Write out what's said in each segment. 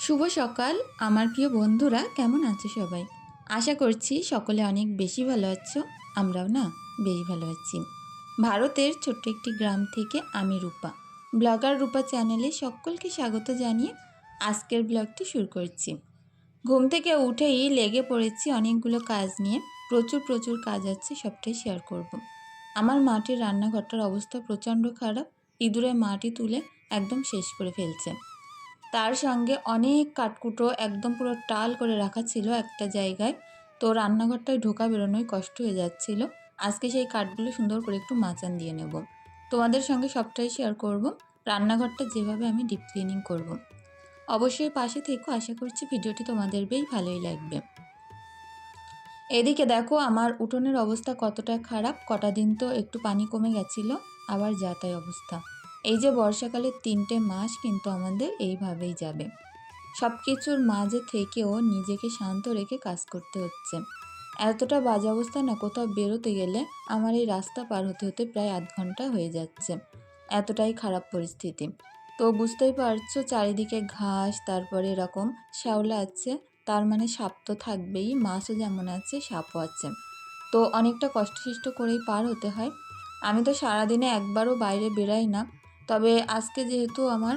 শুভ সকাল, আমার প্রিয় বন্ধুরা, কেমন আছো সবাই? আশা করছি সকলে অনেক বেশি ভালো আছো, আমরাও না বেশ ভালো আছি। ভারতের ছোট্ট একটি গ্রাম থেকে আমি রূপা। ব্লগার রূপা চ্যানেলে সকলকে স্বাগত জানিয়ে আজকের ব্লগটি শুরু করছি। ঘুম থেকে উঠেই লেগে পড়েছি অনেকগুলো কাজ নিয়ে। প্রচুর প্রচুর কাজ আছে, সবটাই শেয়ার করব। আমার মাটির রান্নাঘরটার অবস্থা প্রচণ্ড খারাপ। ইঁদুরে মাটি তুলে একদম শেষ করে ফেলছে। তার সঙ্গে অনেক কাঠকুটো একদম পুরো টাল করে রাখা ছিল একটা জায়গায়। তো রান্নাঘরটায় ঢোকা বেরোনোই কষ্ট হয়ে যাচ্ছিল। আজকে সেই কাঠগুলো সুন্দর করে একটু মাচান দিয়ে নেব। তোমাদের সঙ্গে সবটাই শেয়ার করব। রান্নাঘরটা যেভাবে আমি ডিপ ক্লিনিং করব। অবশ্যই পাশে থেকো। আশা করছি ভিডিওটি তোমাদের বেশ ভালোই লাগবে। এদিকে দেখো আমার উঠোনের অবস্থা কতটা খারাপ। কটা দিন তো একটু পানি কমে গেছিল। আবার যাতাই অবস্থা। এই যে বর্ষাকালের তিনটে মাস কিন্তু আমাদের এইভাবেই যাবে। সব কিছুর মাঝে থেকেও নিজেকে শান্ত রেখে কাজ করতে হচ্ছে। এতটা বাজে অবস্থা না, কোথাও বেরোতে গেলে আমার এই রাস্তা পার হতে হতে প্রায় আধ ঘণ্টা হয়ে যাচ্ছে। এতটাই খারাপ পরিস্থিতি। তো বুঝতেই পারছ, চারিদিকে ঘাস, তারপরে এরকম শ্যাওলা আছে, তার মানে সাপ তো থাকবেই, মাছও যেমন আছে, সাপও আছে। তো অনেকটা কষ্টসিষ্ট করেই পার হতে হয়। আমি তো সারাদিনে একবারও বাইরে বেরাই না। তবে আজকে যেহেতু আমার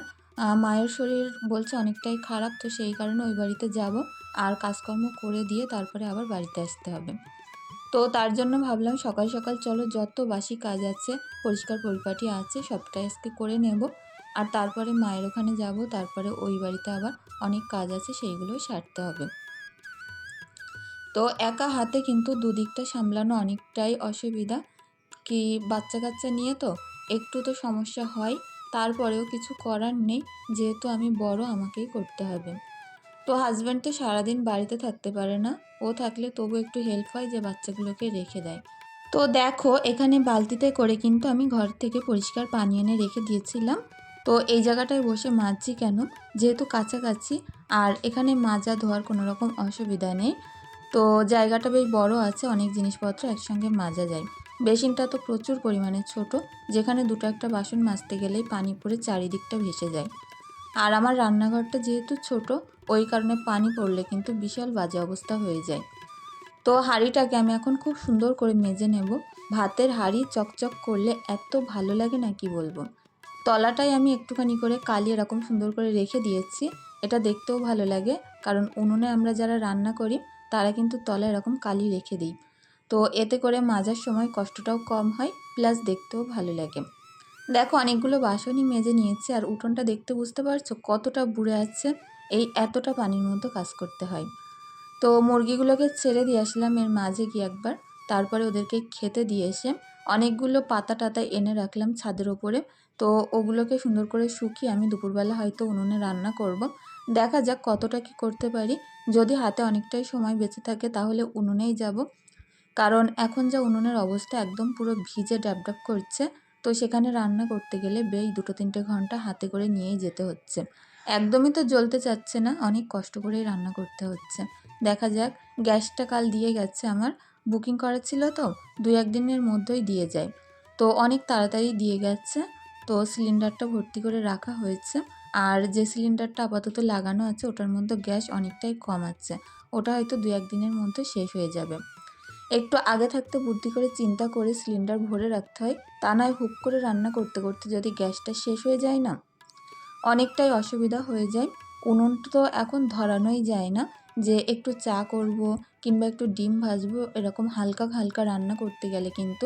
মায়ের শরীর বলছে অনেকটাই খারাপ, তো সেই কারণে ওই বাড়িতে যাব। আর কাজকর্ম করে দিয়ে তারপরে আবার বাড়িতে আসতে হবে। তো তার জন্য ভাবলাম সকাল সকাল চলো যত বাসি কাজ আছে, পরিষ্কার পরিপাটি আছে, সবটাই আজকে করে নেব। আর তারপরে মায়ের ওখানে যাব, তারপরে ওই বাড়িতে আবার অনেক কাজ আছে সেইগুলো সারতে হবে। তো একা হাতে কিন্তু দুদিকটা সামলানো অনেকটাই অসুবিধা। কি বাচ্চা কাচ্চা নিয়ে তো একটু তো সমস্যা হয়, তারপরেও কিছু করার নেই, যেহেতু আমি বড়, আমাকেই করতে হবে। তো হাজব্যান্ড তো সারাদিন বাড়িতে থাকতে পারে না, ও থাকলে তবু একটু হেল্প হয় যে বাচ্চাগুলোকে রেখে দেয়। তো দেখো, এখানে বালতিতে করে কিন্তু আমি ঘর থেকে পরিষ্কার পানি এনে রেখে দিয়েছিলাম। তো এই জায়গাটায় বসে মাজছি কেন? যেহেতু কাছাকাছি, আর এখানে মাজা ধোয়ার কোনো রকম অসুবিধা নেই। তো জায়গাটা বেশ বড় আছে, অনেক জিনিসপত্র একসঙ্গে মাজা যায়। বেসিনটা তো প্রচুর পরিমাণে ছোট, যেখানে দুটো একটা বাসন মাজতে গেলেই পানি পড়ে চারিদিকটা ভেসে যায়। আর আমার রান্নাঘরটা যেহেতু ছোট, ওই কারণে পানি পড়লে কিন্তু বিশাল বাজে অবস্থা হয়ে যায়। তো হাঁড়িটাকে আমি এখন খুব সুন্দর করে মেজে নেব। ভাতের হাঁড়ি চকচক করলে এত ভালো লাগে না কি বলব? তলাটাই আমি একটুখানি করে কালি এরকম সুন্দর করে রেখে দিয়েছি। এটা দেখতেও ভালো লাগে, কারণ উনুনে আমরা যারা রান্না করি, তারা কিন্তু তলা এরকম কালি রেখে দিই। তো এতে করে মাজার সময় কষ্টটাও কম হয় প্লাস দেখতেও ভালো লাগে। দেখো, অনেকগুলো বাসনই মেজে নিয়েছে আর উঠোনটা দেখতে বুঝতে পারছ কতটা বুড়ে আছে, এই এতটা পানির মধ্যে কাজ করতে হয়। তো মুরগিগুলোকে ছেড়ে দিয়ে আসলাম এর মাঝে গিয়ে একবার, তারপরে ওদেরকে খেতে দিয়ে এসে অনেকগুলো পাতা টাতা এনে রাখলাম ছাদের ওপরে। তো ওগুলোকে সুন্দর করে শুকিয়ে আমি দুপুরবেলা হয়তো উনুনে রান্না করব। দেখা যাক কতটা কি করতে পারি। যদি হাতে অনেকটাই সময় বেঁচে থাকে তাহলে উনুনেই যাব। কারণ এখন যা উনুনের অবস্থা একদম পুরো ভিজে ডাব করছে, তো সেখানে রান্না করতে গেলে বেশ দুটো তিনটে ঘণ্টা হাতে করে নিয়েই যেতে হচ্ছে। একদমই তো জ্বলতে চাচ্ছে না, অনেক কষ্ট করেই রান্না করতে হচ্ছে। দেখা যাক, গ্যাসটা কাল দিয়ে গেছে আমার, বুকিং করা ছিল তো দু একদিনের মধ্যেই দিয়ে যায়। তো অনেক তাড়াতাড়ি দিয়ে গেছে, তো সিলিন্ডারটা ভর্তি করে রাখা হয়েছে। আর যে সিলিন্ডারটা আপাতত লাগানো আছে, ওটার মধ্যে গ্যাস অনেকটাই কম আছে। ওটা হয়তো দু একদিনের মধ্যে শেষ হয়ে যাবে। একটু আগে থাকতে বুদ্ধি করে চিন্তা করে সিলিন্ডার ভরে রাখতে হয়, তা নয় হুক করে রান্না করতে করতে যদি গ্যাসটা শেষ হয়ে যায় না? অনেকটাই অসুবিধা হয়ে যায়। উনুন তো এখন ধরানোই যায় না, যে একটু চা করব কিংবা একটু ডিম ভাজবো, এরকম হালকা হালকা রান্না করতে গেলে কিন্তু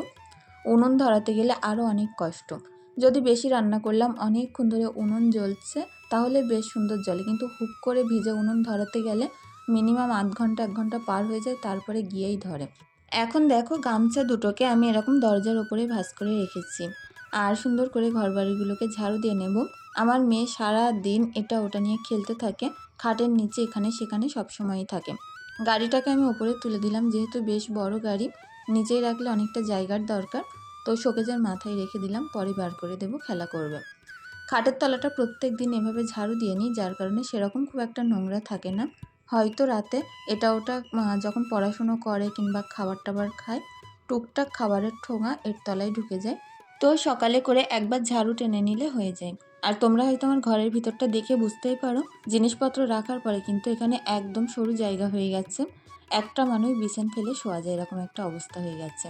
উনুন ধরাতে গেলে আরও অনেক কষ্ট। যদি বেশি রান্না করলাম, অনেকক্ষণ ধরে উনুন জ্বলছে, তাহলে বেশ সুন্দর জলে কিন্তু হুক করে ভিজে উনুন ধরাতে গেলে মিনিমাম আধ ঘণ্টা, এক ঘণ্টা পার হয়ে যায়, তারপরে গিয়েই ধরে। এখন দেখো গামছা দুটোকে আমি এরকম দরজার ওপরে ভাস করে রেখেছি। আর সুন্দর করে ঘর বাড়িগুলোকে ঝাড়ু দিয়ে নেব। আমার মেয়ে সারা দিন এটা ওটা নিয়ে খেলতে থাকে, খাটের নিচে এখানে সেখানে সব সময়ই থাকে। গাড়িটাকে আমি ওপরে তুলে দিলাম, যেহেতু বেশ বড় গাড়ি নিচেই রাখলে অনেকটা জায়গার দরকার। তো শোকেজের মাথায় রেখে দিলাম, পরে বার করে দেব, খেলা করবে। খাটের তলাটা প্রত্যেক দিন এভাবে ঝাড়ু দিয়ে নিই, যার কারণে সেরকম খুব একটা নোংরা থাকে না। হয়তো রাতে এটা ওটা যখন পড়াশুনো করে কিংবা খাবার টাবার খায়, টুকটাক খাবারের ঠোঙা এর তলায় ঢুকে যায়। তো সকালে করে একবার ঝাড়ু টেনে নিলে হয়ে যায়। আর তোমরা হয়তো আমার ঘরের ভিতরটা দেখে বুঝতেই পারো, জিনিসপত্র রাখার পরে কিন্তু এখানে একদম সরু জায়গা হয়ে গেছে। একটা মানুষ বিছান ফেলে শোয়া যায়, এরকম একটা অবস্থা হয়ে গেছে।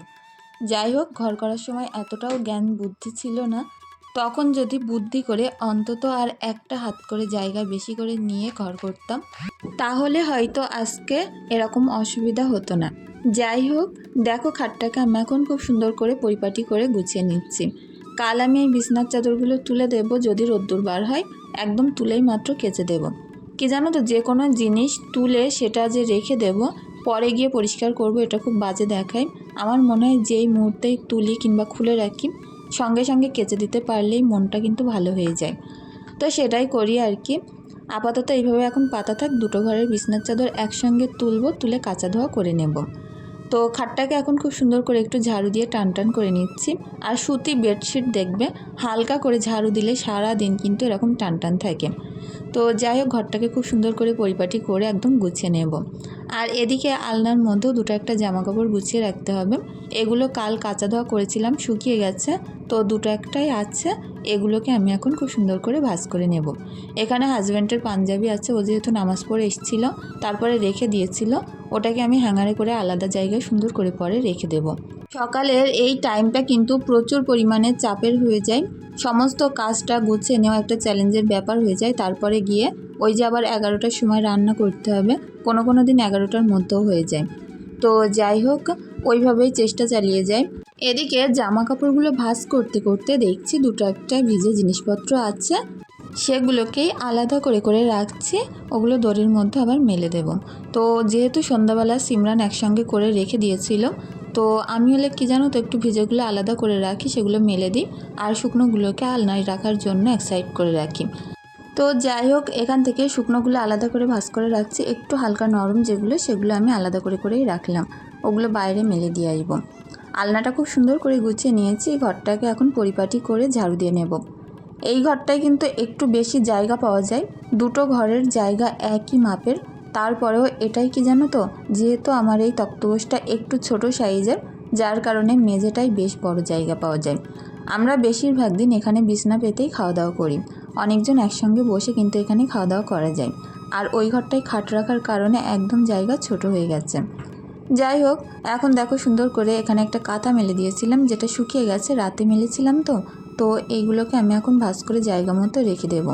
যাই হোক, ঘর করার সময় এতটাও জ্ঞান বুদ্ধি ছিল না তখন যদি বুদ্ধি করে অন্তত আর একটা হাত করে জায়গা বেশি করে নিয়ে ঘর করতাম, তাহলে হয়তো আজকে এরকম অসুবিধা হতো না। যাই হোক, দেখো খাটটাকে আমি এখন খুব সুন্দর করে পরিপাটি করে গুছিয়ে নিচ্ছি। কাল আমি এই বিছনার চাদরগুলো তুলে দেব, যদি রোদ্দুর বার হয়, একদম তুলেই মাত্র কেচে দেব। কি জানো তো, যে কোনো জিনিস তুলে সেটা যে রেখে দেব, পরে গিয়ে পরিষ্কার করব, এটা খুব বাজে দেখায়। আমার মনে হয় যেই মুহূর্তেই তুলি কিংবা খুলে রাখি সঙ্গে সঙ্গে কেচে দিতে পারলেই মনটা কিন্তু ভালো হয়ে যায়। তো সেটাই করি আর কি। আপাতত এইভাবে এখন পাতা থাক, দুটো ঘরের বিছনার চাদর একসঙ্গে তুলবো, তুলে কাঁচা ধোয়া করে নেব। তো খাটটাকে এখন খুব সুন্দর করে একটু ঝাড়ু দিয়ে টান টান করে নিচ্ছি। আর সুতি বেডশিট দেখবে, হালকা করে ঝাড়ু দিলে সারা দিন কিন্তু এরকম টান টান থাকে। তো যাই হোক, ঘরটাকে খুব সুন্দর করে পরিপাটি করে একদম গুছিয়ে নেব। আর এদিকে আলনার মধ্যেও দুটো একটা জামা কাপড় গুছিয়ে রাখতে হবে। এগুলো কাল কাঁচা ধোয়া করেছিলাম, শুকিয়ে গেছে। তো দুটো একটাই আছে, এগুলোকে আমি এখন খুব সুন্দর করে ভাজ করে নেব। এখানে হাজব্যান্ডের পাঞ্জাবি আছে, ও যেহেতু নামাজ পড়ে এসেছিল, তারপরে রেখে দিয়েছিল। ওটাকে আমি হ্যাঙ্গারে করে আলাদা জায়গায় সুন্দর করে পরে রেখে দেব। সকালের এই টাইমটা কিন্তু প্রচুর পরিমাণে চাপের হয়ে যায়। সমস্ত কাজটা গুছিয়ে নেওয়া একটা চ্যালেঞ্জের ব্যাপার হয়ে যায়। তারপরে গিয়ে ওই যে আবার এগারোটার সময় রান্না করতে হবে। কোনো কোনো দিন এগারোটার মধ্যেও হয়ে যায়। তো যাই হোক, ওইভাবেই চেষ্টা চালিয়ে যায় এদিকে জামা কাপড়গুলো ভাঁজ করতে করতে দেখছি দুটো একটা ভিজে জিনিসপত্র আছে। সেগুলোকেই আলাদা করে করে রাখছি। ওগুলো দড়ির মধ্যে আবার মেলে দেব। তো যেহেতু সন্ধ্যাবেলা সিমরান একসঙ্গে করে রেখে দিয়েছিল, তো আমি হলে কি জানো তো, একটু ভিজেগুলো আলাদা করে রাখি, সেগুলো মেলে দিই। আর শুকনোগুলোকে আলনায় রাখার জন্য এক সাইড করে রাখি। তো যাই হোক, এখান থেকে শুকনোগুলো আলাদা করে ভাঁজ করে রাখছি। একটু হালকা নরম যেগুলো, সেগুলো আমি আলাদা করে করেই রাখলাম। ওগুলো বাইরে মেলে দিয়ে আসব আলনাটা খুব সুন্দর করে গুছিয়ে নিয়েছি। ঘরটাকে এখন পরিপাটি করে ঝাড়ু দিয়ে নেব। এই ঘরটায় কিন্তু একটু বেশি জায়গা পাওয়া যায়। দুটো ঘরের জায়গা একই মাপের। তারপরেও এটাই কি জানো তো? যেহেতু আমার এই তক্তপোষটা একটু ছোট সাইজের, যার কারণে মেঝেটাই বেশ বড় জায়গা পাওয়া যায়। আমরা বেশিরভাগ দিন এখানে বিছনা পেতেই খাওয়া দাওয়া করি। অনেকজন একসঙ্গে বসে কিন্তু এখানে খাওয়া দাওয়া করা যায়। আর ওই ঘরটায় খাট রাখার কারণে একদম জায়গা ছোট হয়ে গেছে। যাই হোক, এখন দেখো সুন্দর করে এখানে একটা কাঁথা মেলে দিয়েছিলাম, যেটা শুকিয়ে গেছে। রাতে মেলেছিলাম তো তো এইগুলোকে আমি এখন ভাজ করে জায়গা মতো রেখে দেব।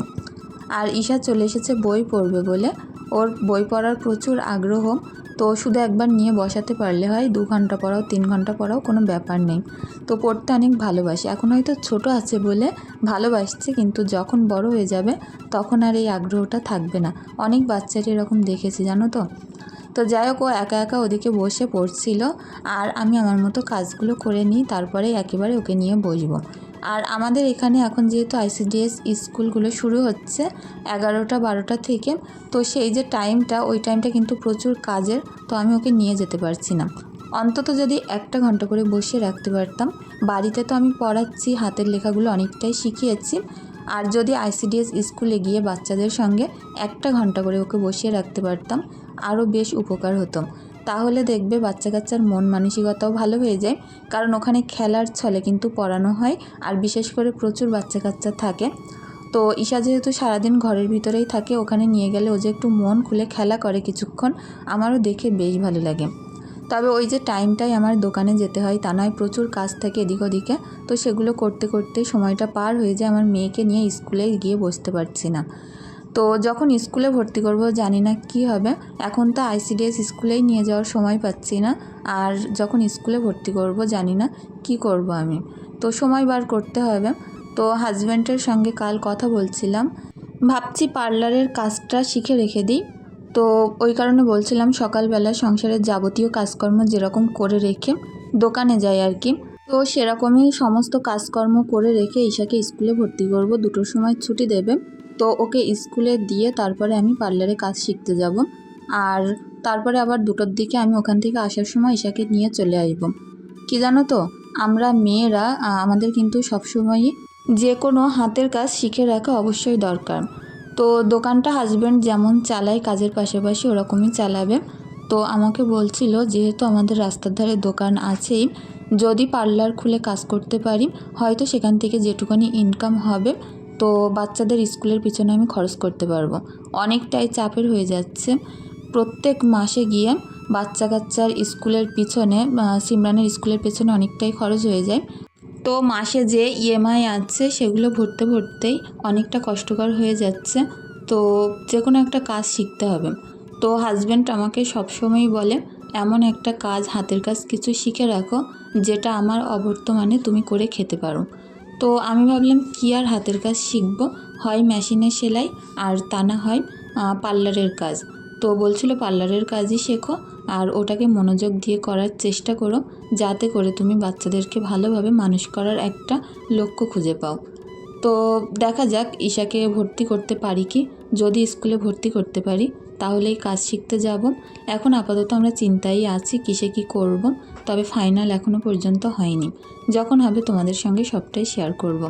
আর ঈশা চলে এসেছে বই পড়বে বলে। ওর বই পড়ার প্রচুর আগ্রহ। তো শুধু একবার নিয়ে বসাতে পারলে হয়, দু ঘণ্টা পড়াও, তিন ঘণ্টা পড়াও, কোনো ব্যাপার নেই। তো পড়তে অনেক ভালোবাসি। এখন হয়তো ছোট আছে বলে ভালোবাসছে, কিন্তু যখন বড় হয়ে যাবে তখন আর এই আগ্রহটা থাকবে না। অনেক বাচ্চারা এরকম দেখেছি, জানো তো? তো যাই হোক, ও একা একা ওদিকে বসে পড়ছিল আর আমি আমার মতো কাজগুলো করে নিই তারপরে একেবারে ওকে নিয়ে বসবো। আর আমাদের এখানে এখন যেহেতু আইসিডিএস স্কুলগুলো শুরু হচ্ছে এগারোটা, বারোটা থেকে, তো সেই যে টাইমটা, ওই টাইমটা কিন্তু প্রচুর কাজের, তো আমি ওকে নিয়ে যেতে পারছি না। অন্তত যদি একটা ঘণ্টা করে বসিয়ে রাখতে পারতাম, বাড়িতে তো আমি পড়াচ্ছি, হাতের লেখাগুলো অনেকটাই শিখিয়েছি, আর যদি আইসিডিএস স্কুলে গিয়ে বাচ্চাদের সঙ্গে একটা ঘণ্টা করে ওকে বসিয়ে রাখতে পারতাম, আরও বেশ উপকার হতো। তাহলে দেখবে বাচ্চা কাচ্চার মন মানসিকতাও ভালো হয়ে যায়। কারণ ওখানে খেলার ছলে কিন্তু পড়ানো হয় আর বিশেষ করে প্রচুর বাচ্চা কাচ্চা থাকে। তো ঈশা যেহেতু সারাদিন ঘরের ভিতরেই থাকে, ওখানে নিয়ে গেলে ও যে একটু মন খুলে খেলা করে কিছুক্ষণ, আমারও দেখে বেশ ভালো লাগে। তবে ওই যে টাইমটাই আমার দোকানে যেতে হয়, তা নয় প্রচুর কাজ থাকে এদিক ওদিকে। তো সেগুলো করতে করতে সময়টা পার হয়ে যায়, আমার মেয়েকে নিয়ে স্কুলে গিয়ে বসতে পারছি না। তো যখন স্কুলে ভর্তি করব, জানি না কি হবে। এখন তো আইসিডিএস স্কুলেই নিয়ে যাওয়ার সময় পাচ্ছি না। আর যখন স্কুলে ভর্তি করব, জানি না কি করব আমি। তো সময় বার করতে হবে। তো হাজব্যান্ডের সঙ্গে কাল কথা বলছিলাম। ভাবছি পার্লারের কাজটা শিখে রেখে দিই। তো ওই কারণে বলছিলাম সকালবেলা সংসারের যাবতীয় কাজকর্ম যেরকম করে রেখে দোকানে যাই আর কি। তো সেরকমই সমস্ত কাজকর্ম করে রেখে ঈশাকে স্কুলে ভর্তি করব। দুটোর সময় ছুটি দেবে। তো ওকে স্কুলে দিয়ে তারপরে আমি পার্লারে কাজ শিখতে যাব। আর তারপরে আবার দুটোর দিকে আমি ওখান থেকে আসার সময় ঈশাকে নিয়ে চলে আসব। কি জানো তো, আমরা মেয়েরা আমাদের কিন্তু সবসময়ই যে কোনো হাতের কাজ শিখে রাখা অবশ্যই দরকার। তো দোকানটা হাজব্যান্ড যেমন চালায়, কাজের পাশাপাশি ওরকমই চালাবে। তো আমাকে বলছিল, যেহেতু আমাদের রাস্তার ধারে দোকান আছেই, যদি পার্লার খুলে কাজ করতে পারি, হয়তো সেখান থেকে যেটুকানি ইনকাম হবে তো বাচ্চাদের স্কুলের পিছনে আমি খরচ করতে পারব। অনেকটাই চাপের হয়ে যাচ্ছে। প্রত্যেক মাসে গিয়ে বাচ্চা কাচ্চার স্কুলের পিছনে সিমরানের স্কুলের পেছনে অনেকটাই খরচ হয়ে যায়। তো মাসে যে ইএমআই আছে, সেগুলো ভরতে ভরতেই অনেকটা কষ্টকর হয়ে যাচ্ছে। তো যে কোনো একটা কাজ শিখতে হবে। তো হাজব্যান্ড আমাকে সবসময়ই বলে, এমন একটা কাজ হাতের কাজ কিছু শিখে রাখো, যেটা আমার অবর্তমানে তুমি করে খেতে পারো। তো আমি ভাবলাম, কি আর হাতের কাজ শিখব? হয় মেশিনের সেলাই, আর তা না হয় পার্লারের কাজ। তো বলছিল, পার্লারের কাজই শেখো, আর ওটাকে মনোযোগ দিয়ে করার চেষ্টা করো, যাতে করে তুমি বাচ্চাদেরকে ভালোভাবে মানুষ করার একটা লক্ষ্য খুঁজে পাও। তো দেখা যাক, ঈশাকে ভর্তি করতে পারি কি? যদি স্কুলে ভর্তি করতে পারি, তাহলেই কাজ শিখতে যাব। এখন আপাতত আমরা চিন্তায় আছি, কিসে কি করব? তবে ফাইনাল এখনও পর্যন্ত হয়নি। যখন হবে তোমাদের সঙ্গে সবটাই শেয়ার করব।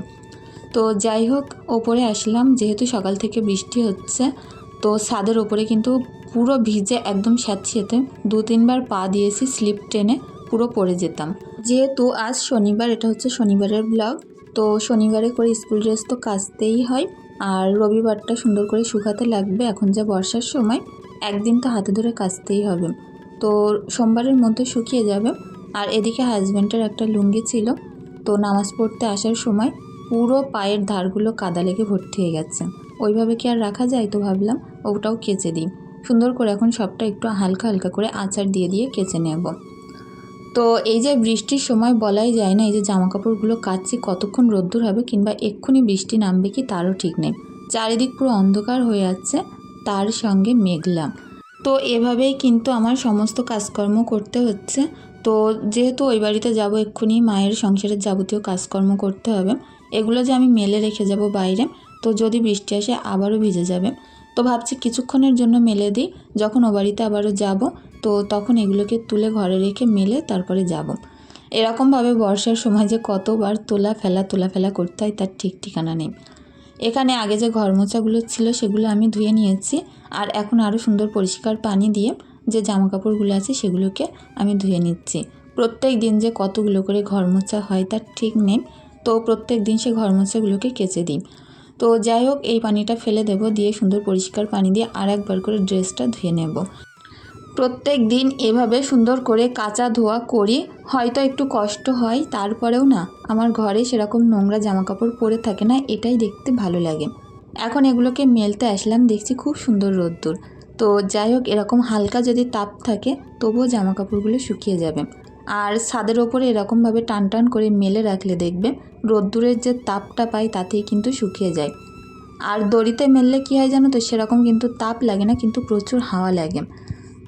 তো যাই হোক, ওপরে আসলাম, যেহেতু সকাল থেকে বৃষ্টি হচ্ছে, তো ছাদের ওপরে কিন্তু পুরো ভিজে একদম স্যাঁতসেঁতে দু তিনবার পা দিয়েছি স্লিপ টেনে পুরো পড়ে যেতাম। যেহেতু আজ শনিবার, এটা হচ্ছে শনিবারের ব্লগ তো শনিবারে করে স্কুল ড্রেস তো কাচতেই হয়, আর রবিবারটা সুন্দর করে শুকাতে লাগবে, এখন যা বর্ষার সময়, একদিন তো হাতে ধরে কাচতেই হবে। তো সোমবারের মধ্যে শুকিয়ে যাবে আর এদিকে হাজব্যান্ডের একটা লুঙ্গি ছিল। তো নামাজ পড়তে আসার সময় পুরো পায়ের ধারগুলো কাদা লেগে ভর্তি হয়ে গেছে। ওইভাবে কি আর রাখা যায় তো ভাবলাম, ওটাও কেচে দিই। সুন্দর করে এখন সবটা একটু হালকা হালকা করে আচার দিয়ে দিয়ে কেচে নেব। তো এই যে বৃষ্টির সময় বলাই যায় না, এই যে জামা কাপড়গুলো কাচ্ছি, কতক্ষণ রোদ্দুর হবে কিংবা এক্ষুনি বৃষ্টি নামবে কি তারও ঠিক নেই। চারিদিক পুরো অন্ধকার হয়ে যাচ্ছে তার সঙ্গে মেঘলা। তো এভাবেই কিন্তু আমার সমস্ত কাজকর্ম করতে হচ্ছে। তো যেহেতু ওই বাড়িতে যাব, এক্ষুনি মায়ের সংসারের যাবতীয় কাজকর্ম করতে হবে। এগুলো যে আমি মেলে রেখে যাব বাইরে, তো যদি বৃষ্টি আসে আবারও ভিজে যাবে। তো ভাবছি কিছুক্ষণের জন্য মেলে দিই। যখন ও বাড়িতে আবারও যাব, তো তখন এগুলোকে তুলে ঘরে রেখে মেলে তারপরে যাব। এরকমভাবে বর্ষার সময় যে কতবার তোলা ফেলা তোলা ফেলা করতে হয়, তার ঠিক ঠিকানা নেই। এখানে আগে যে ঘর মোছাগুলো ছিল, সেগুলো আমি ধুয়ে নিয়েছি। আর এখন আরও সুন্দর পরিষ্কার পানি দিয়ে যে জামা কাপড়গুলো আছে সেগুলোকে আমি ধুয়ে নিচ্ছি। প্রত্যেক দিন যে কতগুলো করে ঘর মোছা হয় তার ঠিক নেই। তো প্রত্যেক দিন সে ঘর মোছাগুলোকে কেচে দিই। তো যাই হোক, এই পানিটা ফেলে দেব, দিয়ে সুন্দর পরিষ্কার পানি দিয়ে আর একবার করে ড্রেসটা ধুয়ে নেব। প্রত্যেক দিন এভাবে সুন্দর করে কাচা ধোয়া করি, হয়তো একটু কষ্ট হয়, তারপরেও না, আমার ঘরে সেরকম নোংরা জামাকাপড় পরে থাকে না, এটাই দেখতে ভালো লাগে। এখন এগুলোকে মেলতে আসলাম, দেখছি খুব সুন্দর রোদ্দুর। তো যাই হোক, এরকম হালকা যদি তাপ থাকে, তবুও জামা কাপড়গুলো শুকিয়ে যাবে। আর ছাদের ওপরে এরকমভাবে টান টান করে মেলে রাখলে দেখবে, রোদ্দুরের যে তাপটা পাই তাতেই কিন্তু শুকিয়ে যায়। আর দড়িতে মেললে কী হয় জানো তো, সেরকম কিন্তু তাপ লাগে না, কিন্তু প্রচুর হাওয়া লাগে।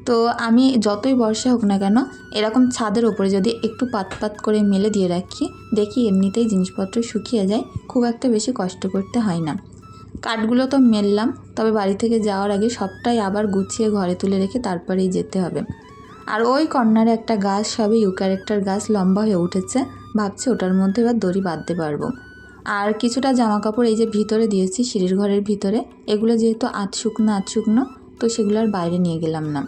তো আমি যতই বর্ষা হোক না কেন, এরকম ছাদের ওপরে যদি একটু পাত পাত করে মেলে দিয়ে রাখি, দেখি এমনিতেই জিনিসপত্র শুকিয়ে যায়, খুব একটা বেশি কষ্ট করতে হয় না। কাঠগুলো তো মেললাম, তবে বাড়ি থেকে যাওয়ার আগে সবটাই আবার গুছিয়ে ঘরে তুলে রেখে তারপরেই যেতে হবে। আর ওই কর্নারে একটা গাছ সবে ইউক্যারেক্টার গাছ লম্বা হয়ে উঠেছে, ভাবছি ওটার মধ্যে এবার দড়ি বাঁধতে পারব। আর কিছুটা জামা কাপড় এই যে ভিতরে দিয়েছি, সিঁড়ির ঘরের ভিতরে, এগুলো যেহেতু আধ শুকনো আধ শুকনো, তো সেগুলো আর বাইরে নিয়ে গেলাম না।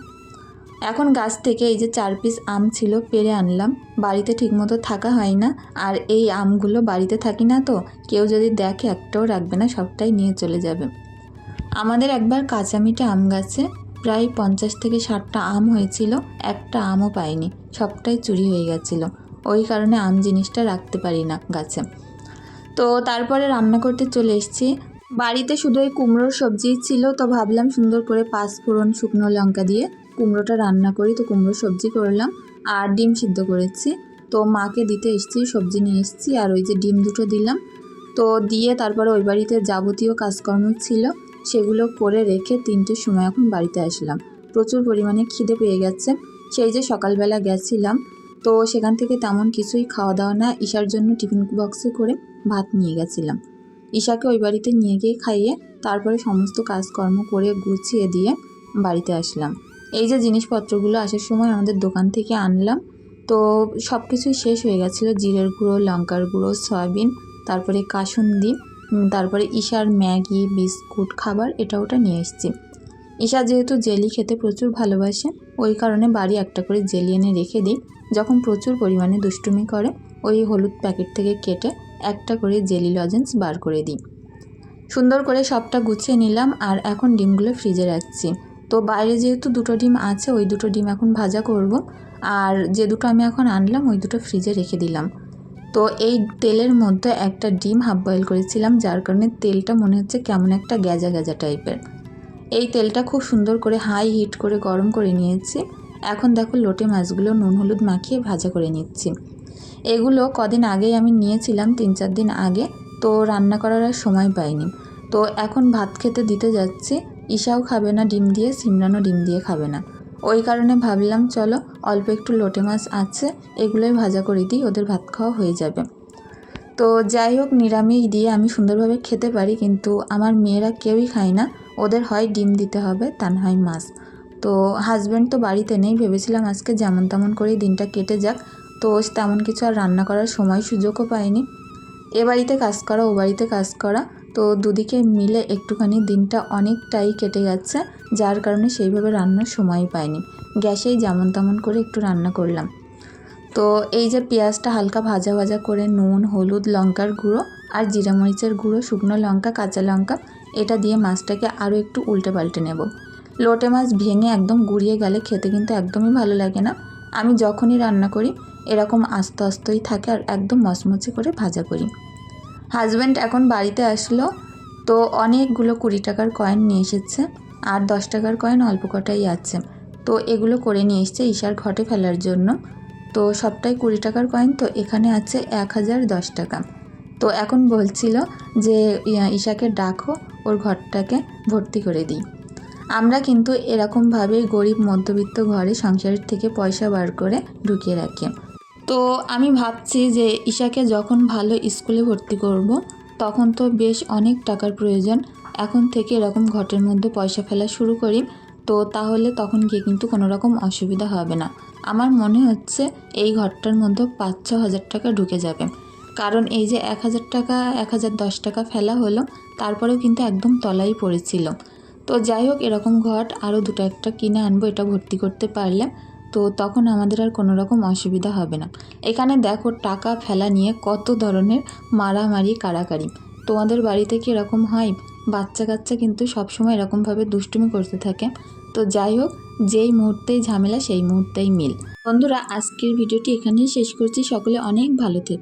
এখন গাছ থেকে এই যে চার পিস আম ছিল, পেরে আনলাম। বাড়িতে ঠিকমতো থাকা হয় না। আর এই আমগুলো বাড়িতে থাকি না তো, কেউ যদি দেখে একটাও রাখবে না, সবটাই নিয়ে চলে যাবে। আমাদের একবার কাঁচা মিঠে আম গাছে প্রায় পঞ্চাশ থেকে ষাটটা আম হয়েছিল, একটা আমও পাইনি, সবটাই চুরি হয়ে গেছিল। ওই কারণে আম জিনিসটা রাখতে পারি না গাছে। তো তারপরে রান্না করতে চলে এসেছি। বাড়িতে শুধু ওই কুমড়োর সবজিই ছিল, তো ভাবলাম সুন্দর করে পাঁচ ফোড়ন শুকনো লঙ্কা দিয়ে কুমড়োটা রান্না করি, তো কুমড়ো সবজি করলাম আর ডিম সিদ্ধ করেছি। তো মাকে দিতে এসেছি, সবজি নিয়ে এসেছি আর ওই যে ডিম দুটো দিলাম। তো দিয়ে তারপরে ওই বাড়িতে যাবতীয় কাজকর্ম ছিল, সেগুলো করে রেখে তিনটের সময় এখন বাড়িতে আসলাম। প্রচুর পরিমাণে খিদে পেয়ে গেছে, সেই যে সকালবেলা গেছিলাম, তো সেখান থেকে তেমন কিছুই খাওয়া দাওয়া না, ঈশার জন্য টিফিন বক্সে করে ভাত নিয়ে গেছিলাম। ঈশাকে ওই বাড়িতে নিয়ে গিয়ে খাইয়ে তারপরে সমস্ত কাজকর্ম করে গুছিয়ে দিয়ে বাড়িতে আসলাম। এই যে জিনিসপত্রগুলো আসার সময় আমাদের দোকান থেকে আনলাম, তো সব কিছুই শেষ হয়ে গেছিল। জিরের গুঁড়ো, লঙ্কার গুঁড়ো, সয়াবিন, তারপরে কাসুন্দি তারপরে ঈশার ম্যাগি, বিস্কুট, খাবার, এটা ওটা নিয়ে এসেছি। ঈশা যেহেতু জেলি খেতে প্রচুর ভালোবাসে, ওই কারণে বাড়ি একটা করে জেলি এনে রেখে দিই। যখন প্রচুর পরিমাণে দুষ্টুমি করে, ওই হলুদ প্যাকেট থেকে কেটে একটা করে জেলি লজেন্স বার করে দিই। সুন্দর করে সবটা গুছিয়ে নিলাম আর এখন ডিমগুলো ফ্রিজে রাখছি। তো বাইরে যেহেতু দুটো ডিম আছে, ওই দুটো ডিম এখন ভাজা করব। আর যে দুটো আমি এখন আনলাম, ওই দুটো ফ্রিজে রেখে দিলাম। তো এই তেলের মধ্যে একটা ডিম হাফ বয়েল করেছিলাম, যার কারণে তেলটা মনে হচ্ছে কেমন একটা গ্যাজা গ্যাজা টাইপের। এই তেলটা খুব সুন্দর করে হাই হিট করে গরম করে নিয়েছি। এখন দেখো লোটে মাছগুলো নুন হলুদ মাখিয়ে ভাজা করে নিচ্ছি। এগুলো কদিন আগেই আমি নিয়েছিলাম, তিন চার দিন আগে। তো রান্না করার আর সময় পাইনি। তো এখন ভাত খেতে দিতে যাচ্ছি। ঈশাও খাবে না ডিম দিয়ে, সিমরানও ডিম দিয়ে খাবে না। ওই কারণে ভাবলাম, চলো অল্প একটু লোটে মাছ আছে, এগুলোই ভাজা করে দিই, ওদের ভাত খাওয়া হয়ে যাবে। তো যাই হোক, নিরামিষ দিয়ে আমি সুন্দরভাবে খেতে পারি, কিন্তু আমার মেয়েরা কেউই খায় না। ওদের হয় ডিম দিতে হবে, তা হয় মাছ। তো হাজব্যান্ড তো বাড়িতে নেই, ভেবেছিলাম আজকে যেমন তেমন করেই দিনটা কেটে যাক। তো তেমন কিছু আর রান্না করার সময় সুযোগও পাইনি। এ বাড়িতে কাজ করা, ও বাড়িতে কাজ করা। তো দুদিকে মিলে একটুখানি দিনটা অনেকটাই কেটে যাচ্ছে, যার কারণে সেইভাবে রান্নার সময় পাইনি। গ্যাসেই যেমন তেমন করে একটু রান্না করলাম। তো এই যে পেঁয়াজটা হালকা ভাজা ভাজা করে নুন, হলুদ, লঙ্কার গুঁড়ো আর জিরা মরিচের গুঁড়ো, শুকনো লঙ্কা, কাঁচা লঙ্কা, এটা দিয়ে মাছটাকে আরও একটু উল্টে পাল্টে নেব। লোটে মাছ ভেঙে একদম গুঁড়িয়ে গেলে খেতে কিন্তু একদমই ভালো লাগে না। আমি যখনই রান্না করি, এরকম আস্তে আস্তই থাকে আর একদম মচমচে করে ভাজা করি। হাজব্যান্ড এখন বাড়িতে আসলো, তো অনেকগুলো কুড়ি টাকার কয়েন নিয়ে এসেছে আর দশ টাকার কয়েন অল্প কটাই আছে। তো এগুলো করে নিয়ে এসছে ঈশার ঘটে ফেলার জন্য। তো সবটাই কুড়ি টাকার কয়েন তো এখানে আছে এক হাজার দশ টাকা। তো এখন বলছিল যে ঈশাকে ডাকো, ওর ঘরটাকে ভর্তি করে দিই। আমরা কিন্তু এরকমভাবেই গরিব মধ্যবিত্ত ঘরে সংসারের থেকে পয়সা বার করে ঢুকিয়ে রাখি। তো আমি ভাবছি যে ঈশাকে যখন ভালো স্কুলে ভর্তি করব, তখন তো বেশ অনেক টাকার প্রয়োজন। এখন থেকে এরকম ঘটের মধ্যে পয়সা ফেলা শুরু করি, তো তাহলে তখন গিয়ে কিন্তু কোনো রকম অসুবিধা হবে না। আমার মনে হচ্ছে এই ঘরটার মধ্যে পাঁচ ছ হাজার টাকা ঢুকে যাবে। কারণ এই যে এক হাজার টাকা, এক হাজার দশ টাকা ফেলা হলো, তারপরেও কিন্তু একদম তলাই পড়েছিল। তো যাই হোক, এরকম ঘট আরও দুটো একটা কিনে আনব, এটা ভর্তি করতে পারলে। তো তখন আমাদের আর কোনো রকম অসুবিধা হবে না। এখানে দেখো টাকা ফেলা নিয়ে কত ধরনের মারামারি কাড়াকাড়ি তোমাদের বাড়িতে কি এরকম হয়? বাচ্চা কাচ্চা কিন্তু সবসময় এরকমভাবে দুষ্টুমি করতে থাকে। তো যাই হোক, যেই মুহূর্তেই ঝামেলা সেই মুহূর্তেই মিল। বন্ধুরা, আজকের ভিডিওটি এখানেই শেষ করছি। সকলে অনেক ভালো থেকো।